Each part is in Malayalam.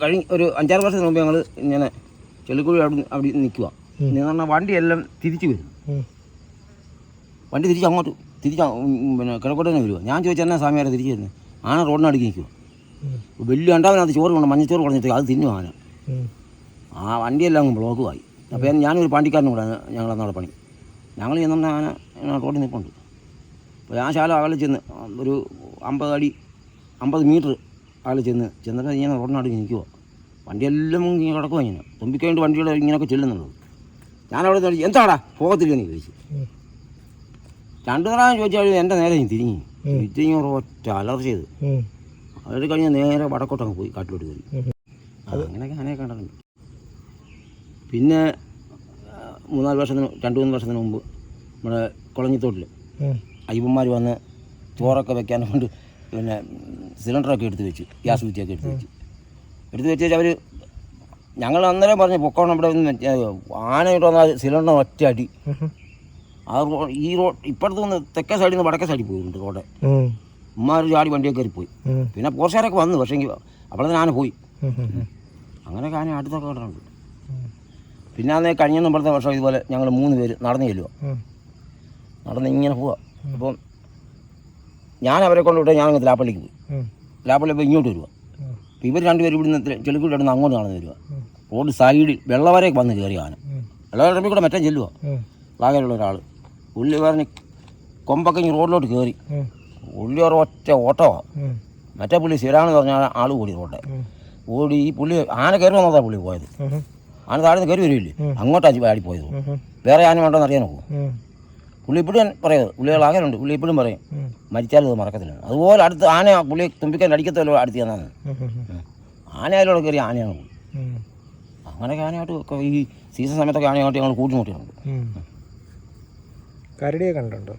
കഴിഞ്ഞ ഒരു അഞ്ചാറ് വർഷത്തിന് മുമ്പ് ഞങ്ങൾ ഇങ്ങനെ ചെളിക്കുഴി അവിടെ അവിടെ നിൽക്കുക. എന്ന് പറഞ്ഞാൽ വണ്ടിയെല്ലാം തിരിച്ചു വരും. വണ്ടി തിരിച്ച് അങ്ങോട്ട് തിരിച്ച് പിന്നെ കിഴക്കോട്ട് തന്നെ വരുക. ഞാൻ ചോദിച്ചാൽ എന്നാ സ്വാമിയാരെ തിരിച്ചു വരുന്നത് ആന റോഡിനടുക്കി നിൽക്കുക. വലിയ ഉണ്ടാവിനകത്ത് ചോറ് കൊണ്ട് മഞ്ഞച്ചോറ് കൊടുത്തിട്ട് അത് തിന്നു ആന. ആ വണ്ടിയെല്ലാം അങ്ങ് ബ്ലോക്കുമായി അപ്പോൾ ഞാനൊരു പാണ്ടിക്കാരനും കൂടെ ഞങ്ങൾ അന്നവിടെ പണി. ഞങ്ങൾ ചെന്ന ആന റോഡിൽ നിൽപ്പുണ്ട്. അപ്പോൾ ഞാൻ ശാല അകലെ ചെന്ന് ഒരു അമ്പത് അടി അമ്പത് മീറ്റർ അകലെ ചെന്ന് ചെന്നിട്ട് ഇങ്ങനെ റോഡിനടുക്കി നിൽക്കുക വണ്ടിയെല്ലാം ഇങ്ങനെ കിടക്കുക ഇങ്ങനെ. തുമ്പിക്കഴിഞ്ഞിട്ട് വണ്ടിയുടെ ഇങ്ങനെയൊക്കെ ചെല്ലുന്നുള്ളൂ. ഞാനവിടെ നിന്ന് എന്താടാ? പോകത്തില്ലെന്ന് ചോദിച്ചു. രണ്ടു പ്രാവശ്യം ചോദിച്ചാൽ എന്റെ നേരെ നീ തിരിഞ്ഞു. തിരിഞ്ഞ് ഒറ്റ അലർച്ച ചെയ്ത്. അവർ അത് കഴിഞ്ഞ് നേരെ വടക്കോട്ടങ്ങ് പോയി കാട്ടിലോട്ട് പോയി. അങ്ങനെയൊക്കെ അത് അങ്ങനെയൊക്കെ കണ്ടിട്ടുണ്ട്. പിന്നെ മൂന്നാൽ വർഷത്തിന് രണ്ട് മൂന്ന് വർഷത്തിന് മുമ്പ് നമ്മുടെ കുളഞ്ഞിത്തോട്ടിൽ. അയ്യപ്പന്മാർ വന്ന് ചോറൊക്കെ വെക്കാൻ കൊണ്ട് പിന്നെ സിലിണ്ടറൊക്കെ എടുത്ത് വെച്ച് ഗ്യാസ് കുറ്റിയൊക്കെ എടുത്ത് വെച്ച്. എടുത്ത് വെച്ച് അവർ ഞങ്ങൾ അന്നേരം പറഞ്ഞു പൊക്കോണം ഇവിടെ ആനയിട്ട് വന്നാൽ സിലിണ്ടർ ഒറ്റ അടി. ആ റോ- ഈ റോഡ് ഇപ്പുറത്ത് നിന്ന് തെക്കേ സൈഡിൽ നിന്ന് വടക്കേ സൈഡിൽ പോയിട്ടുണ്ട് റോഡ്. ഉമ്മാർ ചാടി വണ്ടിയൊക്കെ കയറി പോയി പിന്നെ പോർച്ചാരൊക്കെ വന്നു പക്ഷേ അപ്പോഴത്തേന് ആന പോയി. അങ്ങനെ ആന അടുത്തൊക്കെ കണ്ടിട്ടുണ്ട് പിന്നെ അന്നേ കഴിഞ്ഞ മുമ്പത്തെ വർഷം ഇതുപോലെ ഞങ്ങൾ മൂന്ന് പേര് നടന്നു ചെല്ലുക. നടന്ന് ഇങ്ങനെ പോവുക അപ്പം ഞാൻ അവരെ കൊണ്ട് വിട്ടാൽ ഞാൻ ലാപ്പള്ളിക്ക് പോയി. ലാപ്പള്ളി പോയി ഇങ്ങോട്ട് വരുവാ. ഇവർ രണ്ടുപേരും ഇവിടുന്ന് ചെളിക്കൂടി ഇടുന്ന അങ്ങോട്ട് നടന്ന് വരിക ഉം. റോഡ് സൈഡിൽ വെള്ളവരെ വന്ന് കയറി ആന. വെള്ളവരമ്പിൽ കൂടെ മറ്റേ ചെല്ലുവാ. വാഗയിലുള്ള വാകയിലുള്ള ഒരാൾ പുള്ളി പറഞ്ഞ് കൊമ്പൊക്കെ ഇങ്ങനെ റോഡിലോട്ട് കയറി. ഉള്ളി പുള്ളി ഒരു ഒറ്റ ഓട്ടമാണ് മറ്റേ പുള്ളി സ്ഥിരാണെന്ന് പറഞ്ഞാൽ ആൾ ഓടി റോട്ടെ ഓടി ഈ പുള്ളി ആന കയറി വന്നതാണ് പുള്ളി പോയത്. ആന താഴെ നിന്ന് കയറി വരില്ലേ അങ്ങോട്ടാണ് ആടി പോയത്. വേറെ ആന വേണ്ടോന്ന് അറിയാൻ നോക്കൂ ഉം. പുള്ളി ഇപ്പോഴും പറയുന്നത് പുള്ളികൾ ആകെയുണ്ട് പുള്ളി ഇപ്പോഴും പറയും മരിച്ചാലും അത് മറക്കത്തില്ല. അതുപോലെ അടുത്ത് ആന പുള്ളി തുമ്പിക്കാൻ അടിക്കത്തല്ലോ അടുത്ത് ചെന്നാണ് ഉം. ഉം. ആന അതിലൂടെ കയറി ആനയാണ് പുള്ളി. അങ്ങനെയൊക്കെ ആനയായിട്ട് ഈ സീസൺ സമയത്തൊക്കെ ആനയായിട്ട് ഞങ്ങൾ കൂട്ടിമുട്ടിയിട്ടുണ്ട്. കരടിയെ കണ്ടുണ്ടോ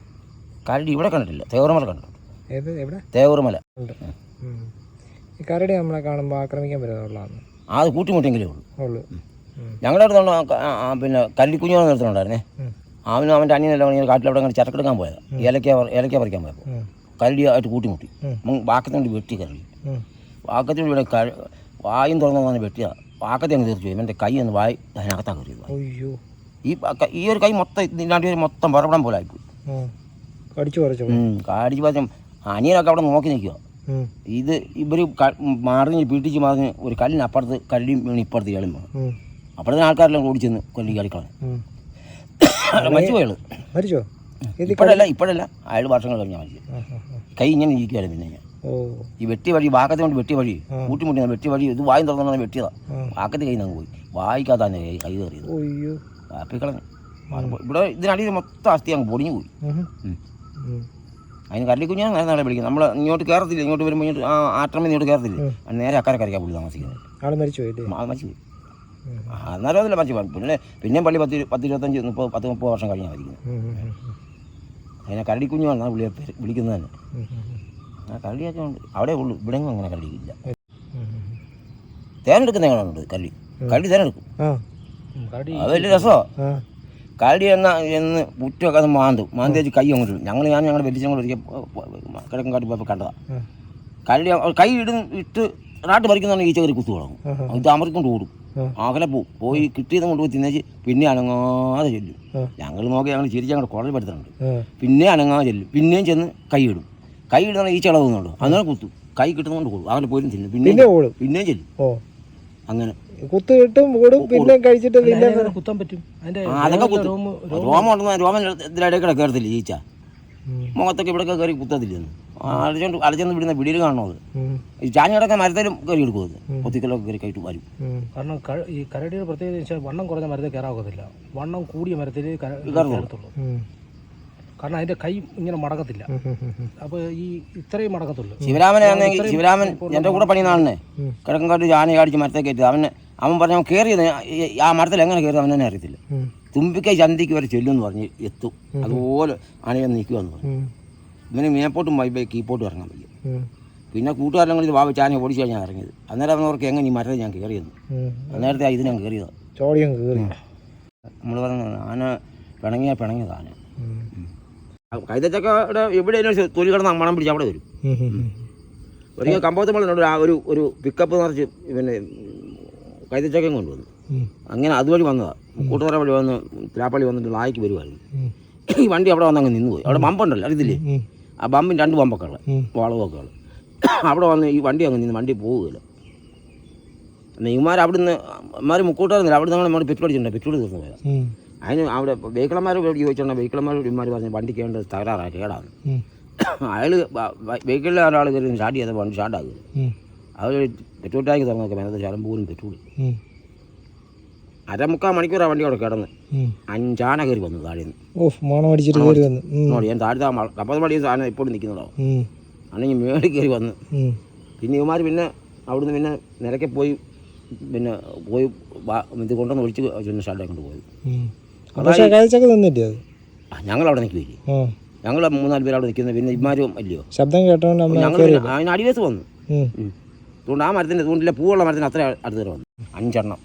കരടി ഇവിടെ കണ്ടിട്ടില്ല തേവറുമല കണ്ടിട്ടുണ്ട്. ഏത് എവിടെ? തേവറുമല ഈ കരടി നമ്മളെ കാണുമ്പോൾ ആക്രമിക്കാൻ പറ്റുന്നുള്ളതാണ് അത് കൂട്ടിമുട്ടിയെങ്കിലേ ഉള്ളൂ. ഉള്ളു. ഞങ്ങളുടെ അടുത്തുണ്ടോ പിന്നെ കരടി നിർത്തുന്നുണ്ടായിരുന്നേ ഉം. അവനും അവന്റെ അനിയനെല്ലാം ഇങ്ങനെ കാട്ടിലവിടെ അങ്ങനെ ചരക്കെടുക്കാൻ പോയത്. ഏലക്ക ഏലക്ക പറിക്കാൻ പോയപ്പോൾ കരടി കരടിയായിട്ട് കൂട്ടിമുട്ടി. വാക്കത്തിനോട് വെട്ടി കരടി. വാക്കത്തിനോട് ഇവിടെ വായും തുറന്നു വന്ന് വെട്ടിയതാ വാക്കത്തെ അങ്ങ് തീർച്ചു എന്റെ കൈ ഒന്ന് വായി അതിനകത്താ കയറി അയ്യോ. ഈ ഈ ഒരു കൈ മൊത്തം ഇല്ലാണ്ട് ഒരു മൊത്തം പറപടം പോലെ ആയിപ്പോയി. കടിച്ചു പറിച്ചു കാടിച്ച് പറഞ്ഞു അനിയനൊക്കെ അവിടെ നോക്കി നിൽക്കുക ഇത് ഇവർ മാറിഞ്ഞ് പീട്ടിച്ച് മാറിഞ്ഞ് ഒരു കല്ലിന് അപ്പുറത്ത് കല്ലിയും വീണ് ഇപ്പുറത്ത് കളിമ്പോൾ അപ്പുറത്തിന് അപ്പുറത്തെ ആൾക്കാരെല്ലാം ഓടിച്ചെന്ന് ചെന്ന് കൊല്ലി കളിക്കളഞ്ഞു ഉം. മരിച്ചു ഇപ്പോഴല്ല ഇപ്പോഴല്ല. അയാൾ വർഷങ്ങൾ കഴിഞ്ഞാൽ മരിച്ചു. കൈ ഇങ്ങനെ ഇരിക്കുകയാണ് പിന്നെ ഞാൻ. ഈ വെട്ടി വഴി വാക്കത്തെ കൊണ്ട് വെട്ടി വഴി കൂട്ടിമുട്ടി വെട്ടി വഴി ഇത് വായും തുറന്നു വെട്ടിയതാ. വാക്കത്തെ കൈ നിന്ന് പോയി. വായിക്കാത്താന്നെ കൈ കയറിയത്. വാപ്പിക്കളഞ്ഞു. ഇവിടെ ഇതിനടിയിൽ മൊത്തം അസ്ഥി അങ്ങ് പൊടിഞ്ഞു പോയി. അതിന് കല്ലിക്കുഞ്ഞാണ് നേരെ നാളെ വിളിക്കുന്നത് നമ്മൾ ഇങ്ങോട്ട് കയറത്തില്ല ഇങ്ങോട്ട് വരുമ്പോൾ ഇങ്ങോട്ട് ആ ആറ്റമ്മ ഇങ്ങോട്ട് കയറത്തില്ല നേരെ അക്കരെ കരയ്ക്കാൻ പുള്ളി താമസിക്കുന്നത്. ആൾ മരിച്ചു പോയി മരിച്ചു പോയി. അന്നേരം അതില്ല മരിച്ചു പോയി പിന്നെ പിന്നെയും പള്ളി പത്ത് പത്ത് ഇരുപത്തഞ്ച് മുപ്പത് പത്ത് മുപ്പത് വർഷം കഴിഞ്ഞാൽ മരിക്കുന്നത്. അതിനെ കരടിക്കുഞ്ഞാണ് പുള്ളിയെ പേര് വിളിക്കുന്നത് തന്നെ. ആ കരടിയൊക്കെ ഉണ്ട്. അവിടെ ഉള്ളു. ഇവിടെയെങ്കിലും അങ്ങനെ കരടിയില്ല. ഉം. തേനെടുക്കുന്ന എങ്ങനെയുണ്ട് കരടി? കരടി തേനെടുക്കും. ആ. അത് വലിയ രസമാണ് കരടി എന്ന എന്ന് മുറ്റമൊക്കെ അത് മാന്തും. മാന്തി വെച്ച് കൈ അങ്ങോട്ട് ഞങ്ങൾ ഞാൻ ഞങ്ങളുടെ കൂടെ ഒരിക്കൽ കിഴക്കും കാട്ടി പോയപ്പോൾ കണ്ടതാണ്. കരടി കൈ ഇടും ഇട്ട് നാട്ട് പറിക്കുന്നതാണ് ഈച്ച കയറി കുത്തു തുടങ്ങും. അത് ഇത് അമർക്കൊണ്ട് ഓടും. ആ. അകലെ പോവും പോയി കിട്ടിയത് കൊണ്ടുപോയി തിന്നേച്ച് പിന്നെ അനങ്ങാതെ ചെല്ലും. ഞങ്ങൾ നോക്കി ഞങ്ങൾ ചിരിച്ച് ഞങ്ങളുടെ കുടൽ പെടുത്തുന്നുണ്ട്. പിന്നെ അനങ്ങാതെ ചെല്ലും. പിന്നെയും ചെന്ന് കൈ ഇടും കൈ ഇടുന്ന ഈ ഇളവുന്നുള്ളൂ അങ്ങനെ കുത്തും. കൈ കിട്ടുന്നതുകൊണ്ട് കൊടുക്കും അങ്ങനെ പോലും തിന്നും. പിന്നെ ഓടും. പിന്നെയും ചെല്ലും. ഓ. അങ്ങനെ. കുത്ത് കിട്ടും ഓടും പിന്നെ കഴിച്ചിട്ട് പിന്നെ കുത്താൻ പറ്റും. അതൊക്കെ രോമം ഉണ്ടെന്ന് രോമം ഇതിലിടയിൽ കൂടെ കയറത്തില്ല ഈച്ച. മുഖത്തൊക്കെ ഇവിടെ കയറി കുത്തത്തില്ലെന്ന് അലച്ചോണ്ട് അലച്ചെന്ന് വിടുന്ന പിടിയിൽ കാണുന്നത് അത്. ഈ ചാഞ്ഞിടക്കെ മരത്തിലും കയറി എടുക്കും അത്. കൊത്തിക്കലൊക്കെ കയറി കയറ്റി വരും. കാരണം ക- ഈ കരടിയുടെ പ്രത്യേകത എന്ന് വെച്ചാൽ വണ്ണം കുറഞ്ഞ മരത്തിൽ കയറാകത്തില്ല. വണ്ണം കൂടിയ മരത്തിൽ കയറത്തുള്ളൂ. കാരണം അതിന്റെ കൈ ഇങ്ങനെ. ഉം. അപ്പൊ ഈ ഇത്രയും മടക്കത്തുള്ളൂ ശിവരാമനാണെങ്കിൽ ശിവരാമൻ എന്റെ കൂടെ പണി ആളിനെ കിഴക്കൻ കാട്ടി ആന കാടിച്ച് മരത്തെ കയറ്റി അവന് അവൻ പറഞ്ഞ അവൻ കയറിയത് ഈ- ആ മരത്തിൽ എങ്ങനെ കയറി അവൻ തന്നെ അറിയത്തില്ല. തുമ്പിക്കൈ ചന്തിക്ക് വരെ ചെല്ലുമെന്ന് പറഞ്ഞ് എത്തും. അതുപോലെ ആനയെ നിൽക്കുമെന്ന് പറഞ്ഞു. ഇങ്ങനെ ഇവന് മേപ്പോട്ടും വൈബൈ കീപ്പോട്ടും ഇറങ്ങാൻ വയ്യ. പിന്നെ കൂട്ടുകാരെല്ലാം കൂടി വാവ ചാനെ ഓടിച്ചാണ് ഞാൻ ഇറങ്ങിയത്. അന്നേരം അവർക്ക് എങ്ങനെ ഈ മരത്തിൽ ഞാൻ കയറിയെന്ന് നേരത്തെ അന്നേരത്തെ ഇത് ഞാൻ കയറിയതാണ് നമ്മൾ പറഞ്ഞു ആന പിണങ്ങിയ പിണങ്ങിയത് ആന. കൈതച്ചക്കയുടെ എവിടെയെങ്കിലും തൊലി കിടന്ന് മണം പിടിച്ച് അവിടെ വരും. ഒരിക്കൽ കമ്പോത്തമ്മളിനോട് ആ ഒരു ഒരു പിക്കപ്പ് നിറച്ച് പിന്നെ കൈതച്ചക്കയും കൊണ്ടുവന്നു. അങ്ങനെ അതുവഴി വന്നതാണ് കൂട്ടുതറ വഴി വന്ന് തിരാപ്പള്ളി വന്നിട്ട് നായ്ക്ക് വരുമായിരുന്നു. ഈ വണ്ടി അവിടെ വന്ന് അങ്ങ് നിന്നുപോയി അവിടെ ബമ്പുണ്ടല്ലോ അറിയത്തില്ലേ. ആ ബമ്പിന് രണ്ട് ബമ്പൊക്കെ ഉള്ളത്. വളവൊക്കെ ഉള്ളത് അവിടെ വന്ന് ഈ വണ്ടി അങ്ങ് നിന്ന് വണ്ടി പോവുകയില്ല എന്നാൽ ഇവന്മാർ അവിടുന്ന് ഇമാർ മുക്കൂട്ടായിരുന്നില്ല അവിടെ നിന്ന് നമ്മൾ പെറ്റോട് അടിച്ചിട്ടുണ്ട് പെറ്റോട് തീർന്നു പോയത്. അതിന് അവിടെ വെഹിക്കിളന്മാരോട് ചോദിച്ചിട്ടുണ്ട് വെഹിക്കിളന്മാരോട് ഇമാർ പറഞ്ഞ് വണ്ടി കേണ്ടത് തകരാറാണ് കേടാണ്. അയാൾ വെഹിക്കിളിലെ ഒരാൾ കയറി സ്റ്റാർട്ട് ചെയ്ത വണ്ടി സ്റ്റാർട്ടാകും ഉം. അവർ പെട്രോൾ ടാങ്ക് മേനത്തെ നോക്കാം അതിനകത്ത് ശലം പോലും പെട്രോൾ. അരമുക്കാൽ മണിക്കൂറാണ് വണ്ടി അവിടെ കിടന്ന്. അഞ്ചാന കയറി വന്നു താഴെ നിന്ന് ഓ മണം അടിച്ചിട്ട് വന്നു. ഉം. നോടി ഞാൻ താഴെ കപ്പത് മടി സാധനം ഇപ്പോഴും നിൽക്കുന്നുണ്ടോ? അന്നെങ്കിൽ മേളിൽ കയറി വന്ന്. പിന്നെ ഇവന്മാർ പിന്നെ അവിടുന്ന് പിന്നെ നിരക്കെ പോയി പിന്നെ പോയി ഇത് കൊണ്ടുവന്ന് ഒഴിച്ച് പിന്നെ സ്റ്റാർട്ടായി കൊണ്ട് പോയി. ഞങ്ങൾ അവിടെ നിൽക്കില്ലേ ഞങ്ങൾ മൂന്നാൽ പേര് അവിടെ നിൽക്കുന്നത് പിന്നെ ഇമാരും അല്ലയോ? ശബ്ദം കേട്ടോണ്ട് ഞങ്ങൾ അതിന് അടിവേസ് വന്നു. അതുകൊണ്ട് ആ മരത്തിന്റെ തൂണ്ടിലെ പൂവുള്ള മരത്തിന് അത്ര അടുത്ത് വന്നു. അഞ്ചെണ്ണം.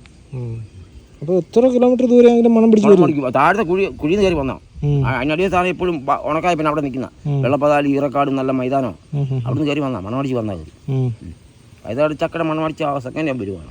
അപ്പോൾ എത്ര കിലോമീറ്റർ ദൂരെയെങ്കിലും മണം പിടിച്ച് വരും? താഴത്തെ കുഴി കുഴിയിൽ നിന്ന് കയറി വന്നോ അതിനടിയ സാധനം എപ്പോഴും ഉണക്കായി പിന്നെ അവിടെ നിൽക്കുന്ന. വെള്ളപ്പതാലി ഈറക്കാടും നല്ല മൈതാനോ. അവിടുന്ന് കയറി വന്നാ മണമടിച്ച് വന്നാൽ മതി അതായത് ചക്കര മണമടിച്ച് സെക്കൻഡ് ഞാൻ വരുവാണ്